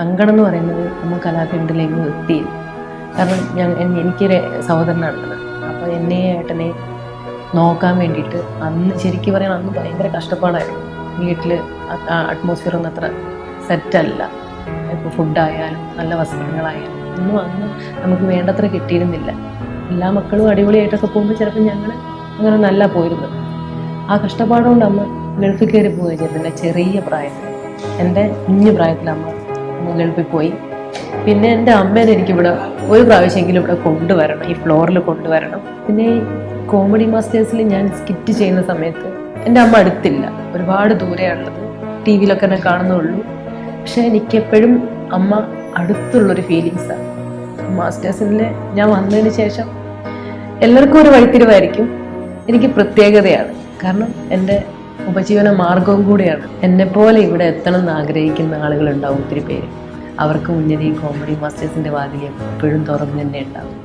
സങ്കടം എന്ന് പറയുന്നത് നമ്മൾ കലാഖണ്ഡിലേക്ക് എത്തിയില്ല. കാരണം ഞാൻ എനിക്കൊരു സഹോദരനാണുള്ളത്. അപ്പോൾ എന്നെ ഏട്ടനെ നോക്കാൻ വേണ്ടിയിട്ട് അന്ന് ശരിക്കും പറയാൻ അന്ന് ഭയങ്കര കഷ്ടപ്പാടായിരുന്നു. വീട്ടിൽ അറ്റ്മോസ്ഫിയർ ഒന്നും അത്ര സെറ്റല്ല ഇപ്പോൾ ഫുഡായാലും നല്ല വസ്ത്രങ്ങളായാലും ഒന്നും അന്ന് നമുക്ക് വേണ്ടത്ര കിട്ടിയിരുന്നില്ല. എല്ലാ മക്കളും അടിപൊളിയായിട്ടൊക്കെ പോകുമ്പോൾ ചിലപ്പോൾ ഞങ്ങൾ അങ്ങനെ നല്ല പോയിരുന്നു. ആ കഷ്ടപ്പാടുകൊണ്ട് അമ്മ ഗൾഫിൽ കയറി പോവുകയും ചെയ്തില്ല ചെറിയ പ്രായത്തിൽ എന്റെ കുഞ്ഞു പ്രായത്തിൽ അമ്മ ഗൾഫിൽ പോയി പിന്നെ എന്റെ അമ്മേനെ എനിക്കിവിടെ ഒരു പ്രാവശ്യമെങ്കിലും ഇവിടെ കൊണ്ടുവരണം ഈ ഫ്ലോറിൽ കൊണ്ടുവരണം. പിന്നെ കോമഡി മാസ്റ്റേഴ്സിൽ ഞാൻ സ്കിറ്റ് ചെയ്യുന്ന സമയത്ത് എന്റെ അമ്മ അടുത്തില്ല. ഒരുപാട് ദൂരെയാണുള്ളത്. ടി വിയിലൊക്കെ എന്നെ കാണുന്നുള്ളൂ. പക്ഷെ എനിക്കെപ്പോഴും അമ്മ അടുത്തുള്ളൊരു ഫീലിങ്സാണ് മാസ്റ്റേഴ്സിൽ ഞാൻ വന്നതിന് ശേഷം എല്ലാവർക്കും ഒരു വഴിത്തിരിവായിരിക്കും. എനിക്ക് പ്രത്യേകതയാണ്. കാരണം എന്റെ ഉപജീവന മാർഗവും കൂടിയാണ്. എന്നെപ്പോലെ ഇവിടെ എത്തണം എന്ന് ആഗ്രഹിക്കുന്ന ആളുകളുണ്ടാവും ഒത്തിരി പേര്. അവർക്ക് മുന്നിൽ ഈ കോമഡി മാസ്റ്റേഴ്സിന്റെ വാതിൽ എപ്പോഴും തുറന്നു തന്നെ ഉണ്ടാവും.